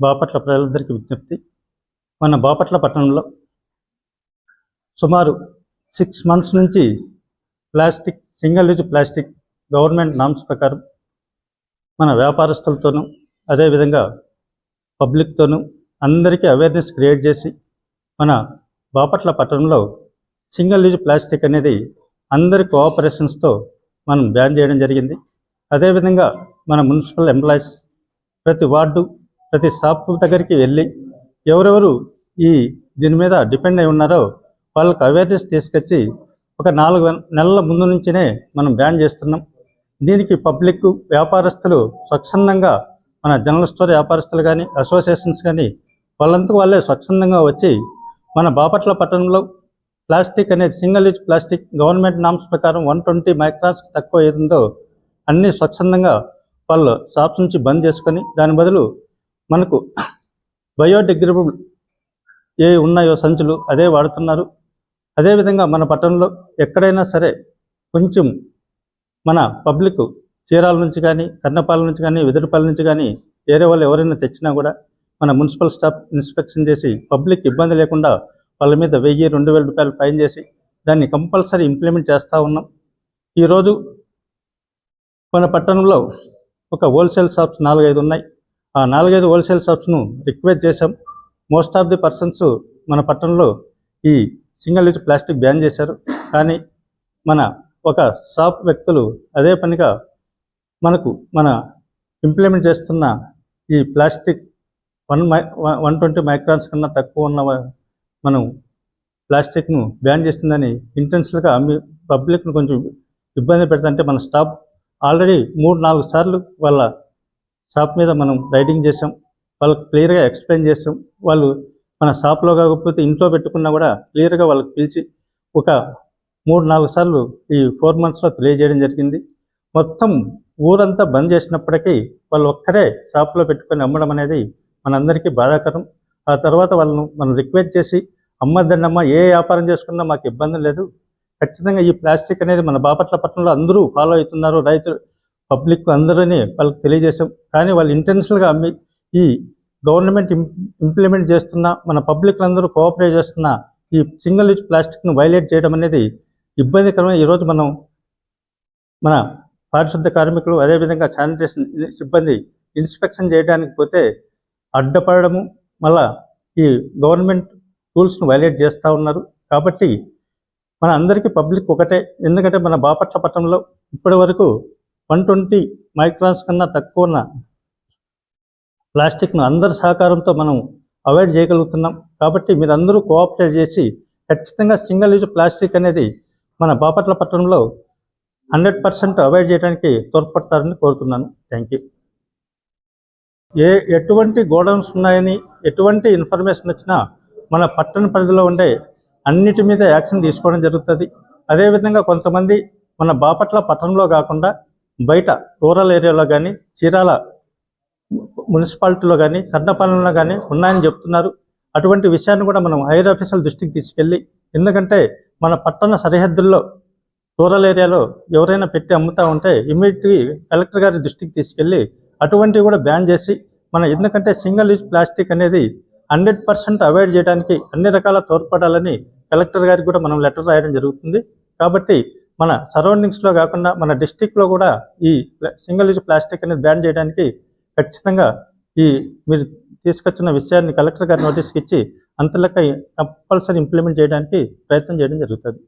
బాపట్ల ప్రజలందరికీ విజ్ఞప్తి. మన బాపట్ల పట్టణంలో సుమారు సిక్స్ మంత్స్ నుంచి plastic single use plastic government norms ప్రకారం మన వ్యాపారస్తులతోనూ అదేవిధంగా పబ్లిక్తోనూ అందరికీ అవేర్నెస్ క్రియేట్ చేసి మన బాపట్ల పట్టణంలో సింగిల్ యూజ్ ప్లాస్టిక్ అనేది అందరి కోఆపరేషన్స్తో మనం బ్యాన్ చేయడం జరిగింది. అదేవిధంగా మన మున్సిపల్ ఎంప్లాయీస్ ప్రతి వార్డు ప్రతి షాప్ దగ్గరికి వెళ్ళి ఎవరెవరు ఈ దీని మీద డిపెండ్ అయి ఉన్నారో వాళ్ళకి అవేర్నెస్ తీసుకొచ్చి ఒక నాలుగు నెలల ముందు నుంచినే మనం బ్యాన్ చేస్తున్నాం. దీనికి పబ్లిక్ వ్యాపారస్తులు స్వచ్ఛందంగా మన జనరల్ స్టోర్ వ్యాపారస్తులు కానీ అసోసియేషన్స్ కానీ వాళ్ళంతకు వాళ్ళే స్వచ్ఛందంగా వచ్చి మన బాపట్ల పట్టణంలో ప్లాస్టిక్ అనేది single use plastic government norms ప్రకారం వన్ ట్వంటీ మైక్రాన్స్ తక్కువ ఏదుందో అన్నీ స్వచ్ఛందంగా వాళ్ళు షాప్స్ నుంచి బంద్ చేసుకొని దాని బదులు మనకు బయోడిగ్రేడబుల్ ఏ ఉన్నాయో సంచులు అదే వాడుతున్నారు. అదేవిధంగా మన పట్టణంలో ఎక్కడైనా సరే కొంచెం మన పబ్లిక్ చీరాల నుంచి కానీ కన్నపాల నుంచి కానీ వెదురుపాల నుంచి కానీ వేరే వాళ్ళు ఎవరైనా తెచ్చినా కూడా మన మున్సిపల్ స్టాఫ్ ఇన్స్పెక్షన్ చేసి పబ్లిక్ ఇబ్బంది లేకుండా వాళ్ళ మీద వెయ్యి రెండు వేల రూపాయలు ఫైన్ చేసి దాన్ని కంపల్సరీ ఇంప్లిమెంట్ చేస్తూ ఉన్నాం. ఈరోజు మన పట్టణంలో ఒక హోల్సేల్ షాప్స్ నాలుగైదు ఉన్నాయి. ఆ నాలుగైదు హోల్సేల్ షాప్స్ను రిక్వెస్ట్ చేశాం. మోస్ట్ ఆఫ్ ది పర్సన్స్ మన పట్టణంలో ఈ సింగిల్ యూజ్ ప్లాస్టిక్ బ్యాన్ చేశారు. కానీ మన ఒక షాప్ వ్యక్తులు అదే పనిగా మనకు మన ఇంప్లిమెంట్ చేస్తున్న ఈ plastic one my one twenty microns కన్నా తక్కువ ఉన్న మనం ప్లాస్టిక్ను బ్యాన్ చేస్తుందని ఇంటెన్షనల్గా అమ్మి పబ్లిక్ను కొంచెం ఇబ్బంది పెడుతుంటే మన స్టాప్ ఆల్రెడీ మూడు నాలుగు సార్లు వాళ్ళ షాప్ మీద మనం రైడింగ్ చేసాం వాళ్ళకి క్లియర్గా ఎక్స్ప్లెయిన్ చేస్తాం వాళ్ళు మన షాప్లో కాకపోతే ఇంట్లో పెట్టుకున్నా కూడా క్లియర్గా వాళ్ళకి పిలిచి ఒక మూడు నాలుగు సార్లు ఈ ఫోర్ మంత్స్లో తెలియజేయడం జరిగింది. మొత్తం ఊరంతా బంద్ చేసినప్పటికీ వాళ్ళు ఒక్కరే షాప్లో పెట్టుకొని అమ్మడం అనేది మనందరికీ బాధాకరం. ఆ తర్వాత వాళ్ళను మనం రిక్వెస్ట్ చేసి అమ్మద్దండమ్మ ఏ వ్యాపారం చేసుకున్నా మాకు ఇబ్బంది లేదు. ఖచ్చితంగా ఈ ప్లాస్టిక్ అనేది మన బాపట్ల పట్టణంలో అందరూ ఫాలో అవుతున్నారు. రైతులు పబ్లిక్ అందరూని వాళ్ళకి తెలియజేసాం కానీ వాళ్ళు ఇంటెన్షనల్గా అమ్మి ఈ గవర్నమెంట్ ఇంప్లిమెంట్ చేస్తున్న మన పబ్లిక్ అందరూ కోఆపరేట్ చేస్తున్న ఈ సింగిల్ యూజ్ ప్లాస్టిక్ను వైలేట్ చేయడం అనేది ఇబ్బందికరమైన ఈరోజు మనం మన పారిశుద్ధ కార్మికులు అదేవిధంగా శానిటేషన్ సిబ్బంది ఇన్స్పెక్షన్ చేయడానికి పోతే అడ్డపడము మళ్ళా ఈ గవర్నమెంట్ రూల్స్ను వైలేట్ చేస్తూ ఉన్నారు. కాబట్టి మన అందరికీ పబ్లిక్ ఒకటే. ఎందుకంటే మన బాపట్ల పట్టణంలో ఇప్పటి వరకు వన్ ట్వంటీ మైక్రాన్స్ కన్నా తక్కువ ఉన్న ప్లాస్టిక్ను అందరి సహకారంతో మనం అవాయిడ్ చేయగలుగుతున్నాం. కాబట్టి మీరందరూ కోఆపరేట్ చేసి ఖచ్చితంగా సింగిల్ యూజ్ ప్లాస్టిక్ అనేది మన బాపట్ల పట్టణంలో హండ్రెడ్ పర్సెంట్ అవాయిడ్ చేయడానికి తోడ్పడతారని కోరుతున్నాను. Thank you. ఏ ఎటువంటి గోడౌన్స్ ఉన్నాయని ఎటువంటి ఇన్ఫర్మేషన్ వచ్చినా మన పట్టణ పరిధిలో ఉండే అన్నిటి మీద యాక్షన్ తీసుకోవడం జరుగుతుంది. అదేవిధంగా కొంతమంది మన బాపట్ల పట్టణంలో కాకుండా బయట రూరల్ ఏరియాలో కానీ చీరాల మున్సిపాలిటీలో కానీ కర్ణపాలెంలో కానీ ఉన్నాయని చెప్తున్నారు. అటువంటి విషయాన్ని కూడా మనం హైర్ ఆఫీసుల దృష్టికి తీసుకెళ్ళి ఎందుకంటే మన పట్టణ సరిహద్దుల్లో రూరల్ ఏరియాలో ఎవరైనా పెట్టి అమ్ముతూ ఉంటే ఇమ్మీడియట్లీ కలెక్టర్ గారి దృష్టికి తీసుకెళ్ళి అటువంటివి కూడా బ్యాన్ చేసి మన ఎందుకంటే సింగిల్ యూజ్ ప్లాస్టిక్ అనేది హండ్రెడ్ పర్సెంట్ అవాయిడ్ చేయడానికి అన్ని రకాల తోడ్పడాలని కలెక్టర్ గారికి కూడా మనం లెటర్ రాయడం జరుగుతుంది. కాబట్టి మన సరౌండింగ్స్లో కాకుండా మన డిస్టిక్లో కూడా ఈ సింగిల్ యూజ్ ప్లాస్టిక్ అనేది బ్యాన్ చేయడానికి ఖచ్చితంగా ఈ మీరు తీసుకొచ్చిన విషయాన్ని కలెక్టర్ గారి నోటీస్కి ఇచ్చి అంతలెక్క కంపల్సరీ ఇంప్లిమెంట్ చేయడానికి ప్రయత్నం చేయడం జరుగుతుంది.